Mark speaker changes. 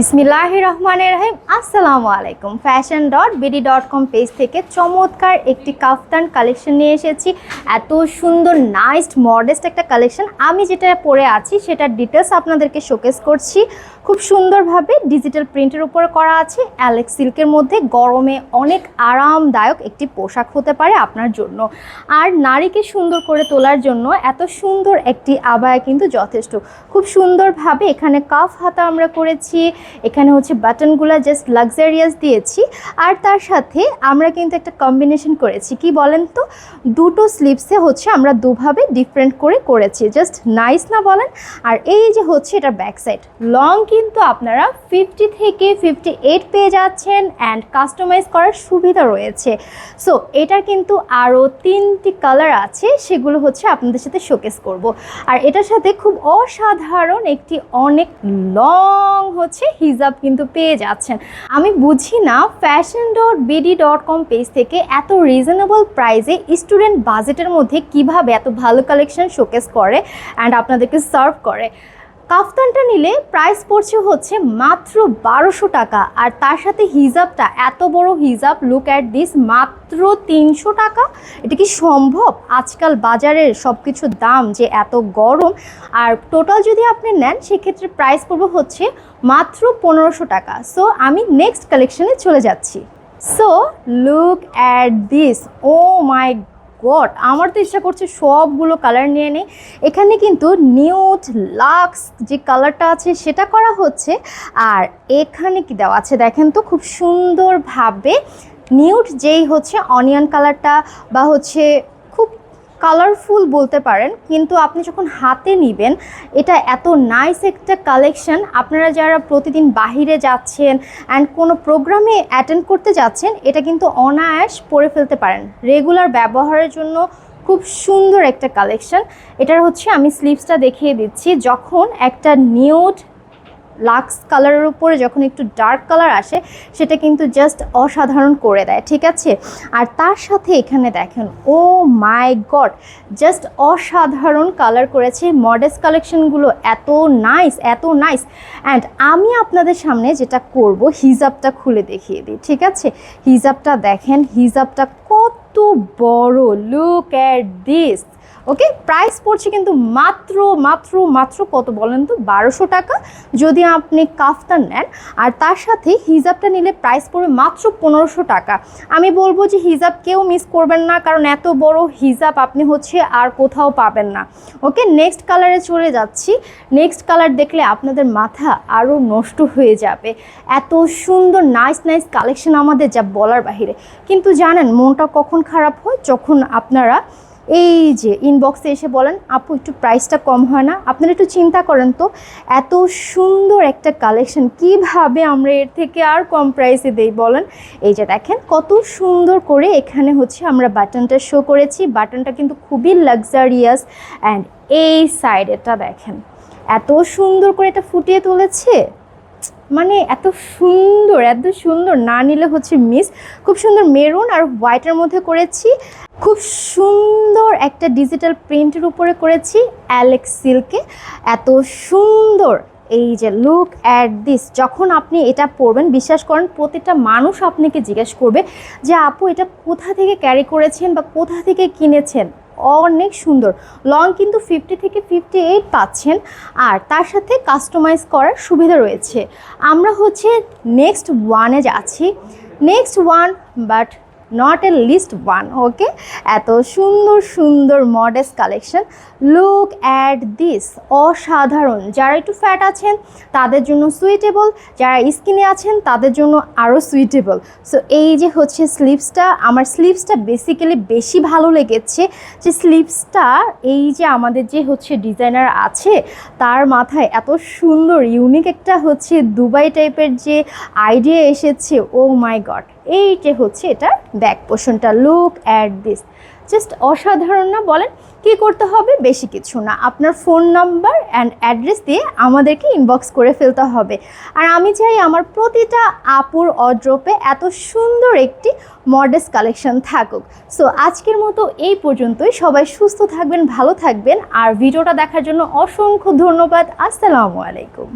Speaker 1: বিসমিল্লাহ রহমান রহিম আসসালামু আলাইকুম fashion dot BD dot com page থেকে চমৎকার একটি কাফতান কালেকশন নিয়ে এসেছি। এত সুন্দর নাইস মডেস্ট একটা কালেকশন আমি যেটা পরে আছি, সেটার ডিটেলস আপনাদেরকে শোকেস করছি। খুব সুন্দরভাবে ডিজিটাল প্রিন্টের উপর করা আছে। অ্যালেক্স সিল্কের মধ্যে গরমে অনেক আরামদায়ক একটি পোশাক হতে পারে আপনার জন্য। আর নারীকে সুন্দর করে তোলার জন্য এত সুন্দর একটি আবায়া কিন্তু যথেষ্ট। খুব সুন্দরভাবে এখানে কাফ হাতা আমরা করেছি। এখানে হচ্ছে বাটনগুলো জাস্ট লাক্সারিয়াস দিয়েছি। আর তার সাথে আমরা কিন্তু একটা কম্বিনেশন করেছি। কি বলেন তো? দুটো স্লিপসে হচ্ছে আমরা দুভাবে ডিফারেন্ট করে করেছি। জাস্ট নাইস না বলেন? আর এই যে হচ্ছে এটা ব্যাক সাইড লং কিন্তু আপনারা ফিফটি থেকে ফিফটি এইট পেয়ে যাচ্ছেন অ্যান্ড কাস্টমাইজ করার সুবিধা রয়েছে। সো এটার কিন্তু আরও তিনটি কালার আছে, সেগুলো হচ্ছে আপনাদের সাথে শোকেস করব। আর এটার সাথে খুব অসাধারণ একটি অনেক লং হচ্ছে হিজাব কিন্তু পেয়ে যাচ্ছেন। আমি বুঝি না fashion dot BD dot com page থেকে এত রিজনেবল প্রাইসে স্টুডেন্ট বাজেটের মধ্যে কীভাবে এত ভালো কালেকশন শোকেস করে অ্যান্ড আপনাদেরকে সার্ভ করে। কাফতানটা নিলে প্রাইস পড়ছে হচ্ছে মাত্র বারোশো টাকা। আর তার সাথে হিজাবটা, এত বড় হিজাব লুক অ্যাট দিস মাত্র তিনশো টাকা। এটা কি সম্ভব? আজকাল বাজারের সব কিছু দাম যে এত গরম। আর টোটাল যদি আপনি নেন, সেক্ষেত্রে প্রাইস পড়বে হচ্ছে মাত্র পনেরোশো টাকা। সো আমি নেক্সট কালেকশনে চলে যাচ্ছি। So look at this oh my god, আমার তো ইচ্ছা করছে সবগুলো কালার নিয়ে নেই। এখানে কিন্তু নিউট লাক্স যে কালারটা আছে সেটা করা হচ্ছে। আর এখানে কি দেওয়া আছে দেখেন তো, খুব সুন্দরভাবে নিউট যেই হচ্ছে অনিয়ন কালারটা বা হচ্ছে কালারফুল বলতে পারেন, কিন্তু আপনি যখন হাতে নিবেন, এটা এত নাইস একটা কালেকশন আপনারা যারা প্রতিদিন বাহিরে যাচ্ছেন অ্যান্ড কোনো প্রোগ্রামে অ্যাটেন্ড করতে যাচ্ছেন, এটা কিন্তু অনায়াস পরে ফেলতে পারেন। রেগুলার ব্যবহারের জন্য খুব সুন্দর একটা কালেকশন এটার হচ্ছে আমি স্লিভসটা দেখিয়ে দিচ্ছি। যখন একটা নিউড লাক্স কালারের উপরে যখন একটু ডার্ক কালার আসে, সেটা কিন্তু জাস্ট অসাধারণ করে দেয়, ঠিক আছে? আর তার সাথে এখানে দেখেন, ও মাই গড, জাস্ট অসাধারণ কালার করেছে মডেস কালেকশনগুলো এত নাইস এত নাইস। অ্যান্ড আমি আপনাদের সামনে যেটা করব, হিজাবটা খুলে দেখিয়ে দিই, ঠিক আছে? হিজাবটা দেখেন, হিজাবটা কত বড়, look at this. Okay price পড়ছে কিন্তু মাত্র মাত্র মাত্র কত বলেন তো? বারোশো টাকা। যদি আপনি কাফতান নেন, আর তার সাথে হিজাবটা নিলে প্রাইস পড়বে মাত্র পনেরোশো টাকা। আমি বলব যে হিজাব কেউ মিস করবেন না, কারণ এত বড় হিজাব আপনি হচ্ছে আর কোথাও পাবেন না। ওকে নেক্সট কালারে চলে যাচ্ছি। নেক্সট কালার দেখলে আপনাদের মাথা আরও নষ্ট হয়ে যাবে। এত সুন্দর নাইস নাইস কালেকশন আমাদের যা বলার বাহিরে। কিন্তু জানেন, মনটা কখন খারাপ হয়? যখন আপনারা এই যে ইনবক্সে এসে বলেন, আপু, একটু প্রাইসটা কম হয় না। আপনারা একটু চিন্তা করেন তো, এত সুন্দর একটা কালেকশন কীভাবে আমরা এর থেকে আর কম প্রাইসে দেই বলেন? এই যে দেখেন, কত সুন্দর করে এখানে হচ্ছে আমরা বাটনটা শো করেছি। বাটনটা কিন্তু খুবই লাক্সারিয়াস অ্যান্ড এই সাইড এটা দেখেন, এত সুন্দর করে এটা ফুটিয়ে তুলেছে। মানে এত সুন্দর এত সুন্দর। না নিলে হচ্ছে মিস খুব সুন্দর মেরুন আর হোয়াইটের মধ্যে করেছি। খুব সুন্দর একটা ডিজিটাল প্রিন্টের উপরে করেছি অ্যালেক্স সিল্কে এত সুন্দর এই যে লুক অ্যাট দিস যখন আপনি এটা পরবেন, বিশ্বাস করেন, প্রতিটা মানুষ আপনাকে জিজ্ঞেস করবে যে, আপু, এটা কোথা থেকে ক্যারি করেছেন বা কোথা থেকে কিনেছেন? অনেক সুন্দর। লং কিন্তু ফিফটি থেকে ফিফটি এইট পাচ্ছেন আর তার সাথে কাস্টমাইজ করার সুবিধা রয়েছে। আমরা হচ্ছে নেক্সট ওয়ানে যাচ্ছি। Next one but not a list one okay এত সুন্দর সুন্দর modest collection look at this অসাধারণ। যারা একটু ফ্যাট আছেন, তাদের জন্য সুইটেবল যারা স্কিনে আছেন, তাদের জন্য আরও সুইটেবল সো এই যে হচ্ছে স্লিভসটা আমার স্লিভসটা বেসিক্যালি বেশি ভালো লেগেছে যে স্লিভসটা এই যে আমাদের যে হচ্ছে ডিজাইনার আছে, তার মাথায় এত সুন্দর ইউনিক একটা হচ্ছে দুবাই টাইপের যে আইডিয়া এসেছে ও মাই গড এই যে হচ্ছে এটা ব্যাক পোর্শনটা লুক অ্যাট দিস জাস্ট অসাধারণ না? বলেন, কি করতে হবে? বেশি কিছু না। আপনার ফোন নাম্বার অ্যান্ড অ্যাড্রেস দিয়ে আমাদেরকে ইনবক্স করে ফেলতে হবে। আর আমি চাই আমার প্রতিটা আপুর অড্রপে এত সুন্দর একটি মডেস কালেকশন থাকুক। সো আজকের মতো এই পর্যন্তই। সবাই সুস্থ থাকবেন, ভালো থাকবেন। আর ভিডিওটা দেখার জন্য অসংখ্য ধন্যবাদ। আসসালামু আলাইকুম।